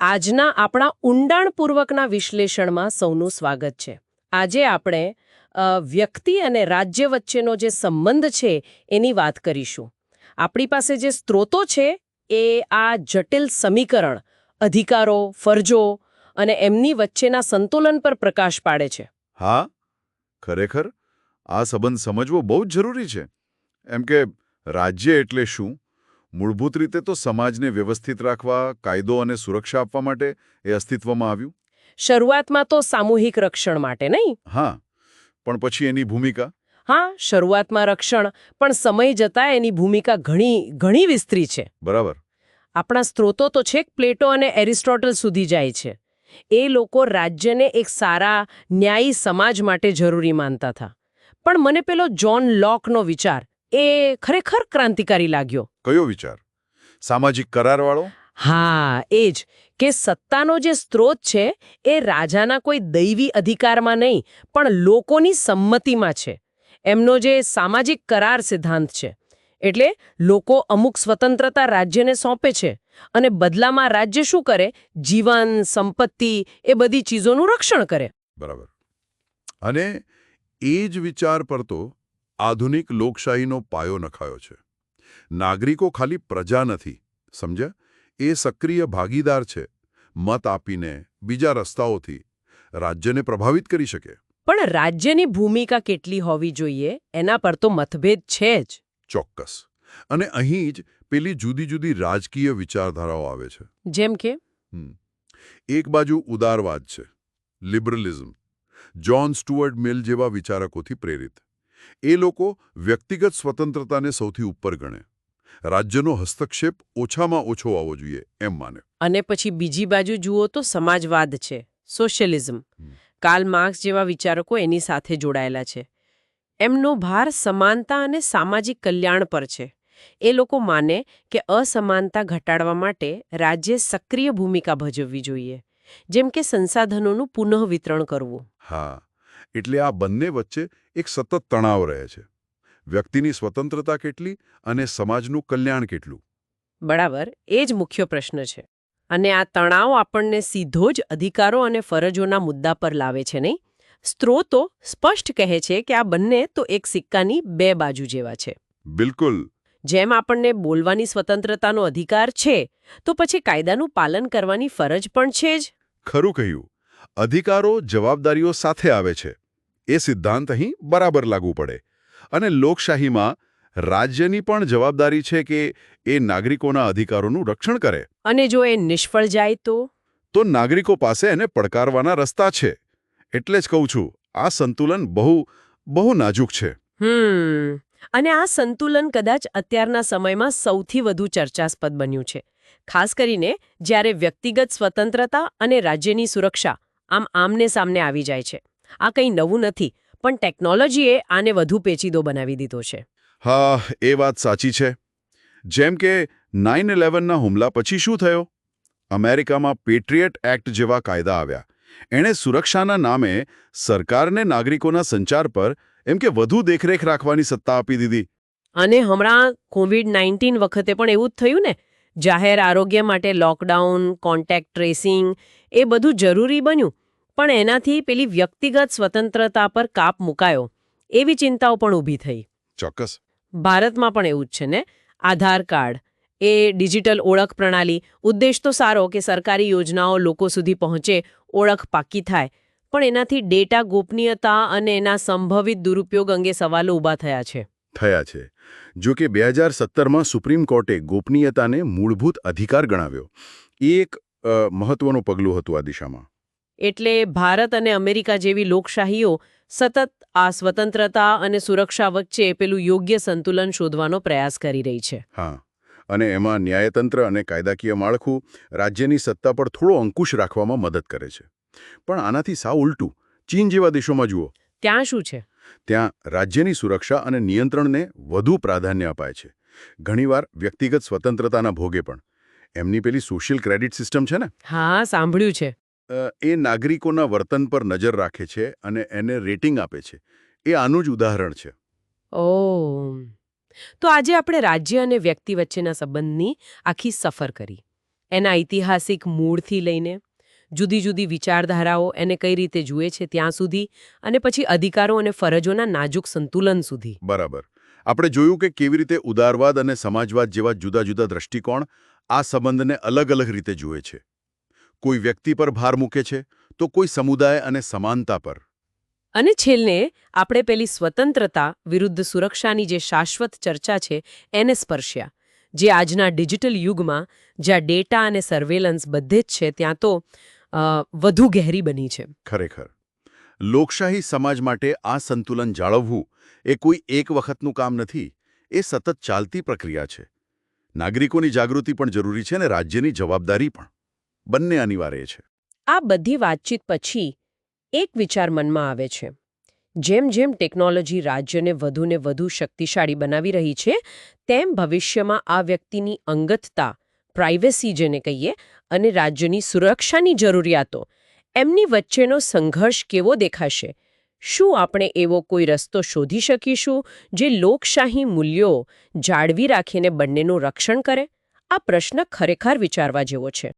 આજના આપણા ઊંડાણપૂર્વકના વિશ્લેષણમાં સૌનું સ્વાગત છે. આજે આપણે વ્યક્તિ અને રાજ્ય વચ્ચેનો જે સંબંધ છે એની વાત કરીશું. આપણી પાસે જે સ્ત્રોતો છે એ આ જટિલ સમીકરણ, અધિકારો, ફરજો અને એમની વચ્ચેના સંતુલન પર પ્રકાશ પાડે છે. હા, ખરેખર? આ સંબંધ સમજવો બહુ જ જરૂરી છે. એમ કે રાજ્ય એટલે શું? મૂળભૂત રીતે તો સમાજને વ્યવસ્થિત રાખવા કાયદો અને સુરક્ષા આપવા માટે એ અસ્તિત્વમાં આવ્યું? શરૂઆતમાં તો સામૂહિક રક્ષણ માટે નહીં? હા. પણ પછી એની ભૂમિકા? હા શરૂઆતમાં રક્ષણ પણ સમય જતાં એની ભૂમિકા ઘણી ઘણી વિસ્તરી છે. બરાબર. આપણા સ્ત્રોતો તો છેક પ્લેટો અને એરિસ્ટોટલ સુધી જાય છે. એ લોકો રાજ્યને એક સારા ન્યાયી સમાજ માટે જરૂરી માનતા હતા. પણ મને પેલો જ્હોન લોકનો વિચાર એ ખરેખર ક્રાંતિકારી લાગ્યો. કયો વિચાર? સામાજિક કરારવાળો? હા એ જ કે સત્તાનો જે સ્ત્રોત છે એ રાજાના કોઈ દૈવી અધિકારમાં નહીં પણ લોકોની સંમતિમાં છે. એમનો જે સામાજિક કરાર સિદ્ધાંત છે એટલે લોકો અમુક સ્વતંત્રતા રાજ્યને સોંપે છે અને બદલામાં રાજ્ય શું કરે? જીવન સંપત્તિ એ બધી ચીજોનું રક્ષણ કરે. બરાબર. અને એ જ વિચાર પર તો આધુનિક લોકશાહીનો પાયો નખાયો છે. નાગરિકો ખાલી પ્રજા નથી સમજ્યા? એ સક્રિય ભાગીદાર છે. મત આપીને બીજા રસ્તાઓથી રાજ્યને પ્રભાવિત કરી શકે. પણ રાજ્યની ભૂમિકા કેટલી હોવી જોઈએ? એના પર તો મતભેદ છે જ. ચોક્કસ. અને અહીં જ પેલી જુદી જુદી રાજકીય વિચારધારાઓ આવે છે. જેમ કે? એક બાજુ ઉદારવાદ છે લિબરલિઝમ જ્હોન સ્ટુઅર્ટ મિલ જેવા વિચારકોથી પ્રેરિત. એ લોકો વ્યક્તિગત સ્વતંત્રતાને સૌથી ઉપર ગણે. રાજ્યનો હસ્તક્ષેપ ઓછામાં ઓછો આવવો જોઈએ એમ માને. અને પછી બીજી બાજુ જુઓ તો સમાજવાદ છે સોશિયલિઝમ. કાલ માર્ક્સ જેવા વિચારકો એની સાથે જોડાયેલા છે. એમનો ભાર સમાનતા અને સામાજિક કલ્યાણ પર છે. એ લોકો માને કે અસમાનતા ઘટાડવા માટે રાજ્ય સક્રિય ભૂમિકા ભજવવી જોઈએ. જેમ કે સંસાધનોનું પુનઃવિતરણ કરવું. હા. એટલે આ બંને વચ્ચે એક સતત તણાવ રહે છે. વ્યક્તિની સ્વતંત્રતા કેટલી અને સમાજનું કલ્યાણ કેટલું? બરાબર એ જ મુખ્ય પ્રશ્ન છે. અને આ તણાવ આપણને સીધો જ અધિકારો અને ફરજોના મુદ્દા પર લાવે છે નહીં? સ્ત્રોતો સ્પષ્ટ કહે છે કે આ બંને તો એક સિક્કાની બે બાજુ જેવા છે. બિલકુલ. જેમ આપણને બોલવાની સ્વતંત્રતાનો અધિકાર છે તો પછી કાયદાનું પાલન કરવાની ફરજ પણ છે જ. ખરું કહ્યું. અધિકારો જવાબદારીઓ સાથે આવે છે. એ સિદ્ધાંત અહીં બરાબર લાગુ પડે. અને લોકશાહીમાં રાજ્યની પણ જવાબદારી છે કે એ નાગરિકોના અધિકારોનું રક્ષણ કરે. અને જો એ નિષ્ફળ જાય તો? તો નાગરિકો પાસે એને પડકારવાના રસ્તા છે. એટલે જ કહું છું આ સંતુલન બહુ બહુ નાજુક છે. હમ. અને આ સંતુલન કદાચ અત્યારના સમયમાં સૌથી વધુ ચર્ચાસ્પદ બન્યું છે. ખાસ કરીને જ્યારે વ્યક્તિગત સ્વતંત્રતા અને રાજ્યની સુરક્ષા આમ આમને સામને આવી જાય છે. આ કંઈ નવું નથી પણ ટેકનોલોજીએ આને વધુ પેચીદો બનાવી દીધો છે. હા એ વાત સાચી છે. જેમ કે નાઇન ઇલેવનના હુમલા પછી શું થયો? અમેરિકામાં પેટ્રિયટ એક્ટ જેવા કાયદા આવ્યા. એણે સુરક્ષાના નામે સરકારને નાગરિકોના સંચાર પર એમ કે વધુ દેખરેખ રાખવાની સત્તા આપી દીધી. અને હમણાં કોવિડ નાઇન્ટીન વખતે પણ એવું જ થયું ને? જાહેર આરોગ્ય માટે લોકડાઉન કોન્ટેક્ટ ટ્રેસિંગ એ બધું જરૂરી બન્યું. પણ એનાથી પેલી વ્યક્તિગત સ્વતંત્રતા પર કાપ મુકાયો. એવી ચિંતાઓ પણ ઊભી થઈ. ચોક્કસ. ભારતમાં પણ એવું જ છે ને? આધાર કાર્ડ એ ડિજિટલ ઓળખ પ્રણાલી. ઉદ્દેશ તો સારો કે સરકારી યોજનાઓ લોકો સુધી પહોંચે ઓળખ પાકી થાય. પણ એનાથી ડેટા ગોપનીયતા અને એના સંભવિત દુરુપયોગ અંગે સવાલો ઊભા થયા છે. થયા છે. જો કે બે હજાર સત્તરમાં સુપ્રીમ કોર્ટે ગોપનીયતાને મૂળભૂત અધિકાર ગણાવ્યો. એ એક મહત્વનું પગલું હતું આ દિશામાં. એટલે ભારત અને અમેરિકા જેવી લોકશાહીઓ સતત આ સ્વતંત્રતા અને સુરક્ષા વચ્ચે પેલું યોગ્ય સંતુલન શોધવાનો પ્રયાસ કરી રહી છે. હા અને એમાં ન્યાયતંત્ર અને કાયદાકીય માળખું રાજ્યની સત્તા પર થોડો અંકુશ રાખવામાં મદદ કરે છે. પણ આનાથી સાવ ઉલટું ચીન જેવા દેશોમાં જુઓ. ત્યાં શું છે? ત્યાં રાજ્યની સુરક્ષા અને નિયંત્રણને વધુ પ્રાધાન્ય અપાય છે. ઘણીવાર વ્યક્તિગત સ્વતંત્રતાના ભોગે પણ. એમની પેલી સોશિયલ ક્રેડિટ સિસ્ટમ છે ને? હા સાંભળ્યું છે. એ નાગરિકોના વર્તન પર નજર રાખે છે અને એને રેટિંગ આપે છે. એ આનું જ ઉદાહરણ છે. ઓ તો આજે આપણે રાજ્ય અને વ્યક્તિ વચ્ચેના સંબંધની આખી સફર કરી. એના ઐતિહાસિક મૂળથી લઈને જુદી જુદી વિચારધારાઓ એને કઈ રીતે જુએ છે ત્યાં સુધી અને પછી અધિકારો અને ફરજોના નાજુક સંતુલન સુધી. બરાબર. આપણે જોયું કે કેવી રીતે ઉદારવાદ અને સમાજવાદ જેવા જુદા જુદા દ્રષ્ટિકોણ આ સંબંધને અલગ અલગ રીતે જુએ છે. કોઈ વ્યક્તિ પર ભાર મૂકે છે તો કોઈ સમુદાય અને સમાનતા પર. અને છેલ્લે આપણે પેલી સ્વતંત્રતા વિરુદ્ધ સુરક્ષાની જે શાશ્વત ચર્ચા છે એને સ્પર્શ્યા. જે આજના ડિજિટલ યુગમાં જ્યાં ડેટા અને સર્વેલન્સ બધે જ છે ત્યાં તો વધુ ગહેરી બની છે. ખરેખર. લોકશાહી સમાજ માટે આ સંતુલન જાળવવું એ કોઈ એક વખતનું કામ નથી એ સતત ચાલતી પ્રક્રિયા છે. નાગરિકોની જાગૃતિ પણ જરૂરી છે અને રાજ્યની જવાબદારી પણ. બંને અનિવાર્ય છે. આ બધી વાતચીત પછી એક વિચાર મનમાં આવે છે. જેમ જેમ ટેકનોલોજી રાજ્યને વધુને વધુ શક્તિશાળી બનાવી રહી છે, તેમ ભવિષ્યમાં આ વ્યક્તિની અંગતતા પ્રાઇવેસી જેને કહીએ, અને રાજ્યની સુરક્ષાની જરૂરિયાતો, એમની વચ્ચેનો સંઘર્ષ કેવો દેખાશે? શું આપણે એવો કોઈ રસ્તો શોધી શકીશું જે લોકશાહી મૂલ્યો જાળવી રાખીને બંનેનું રક્ષણ કરે? આ પ્રશ્ન ખરેખર વિચારવા જેવો છે.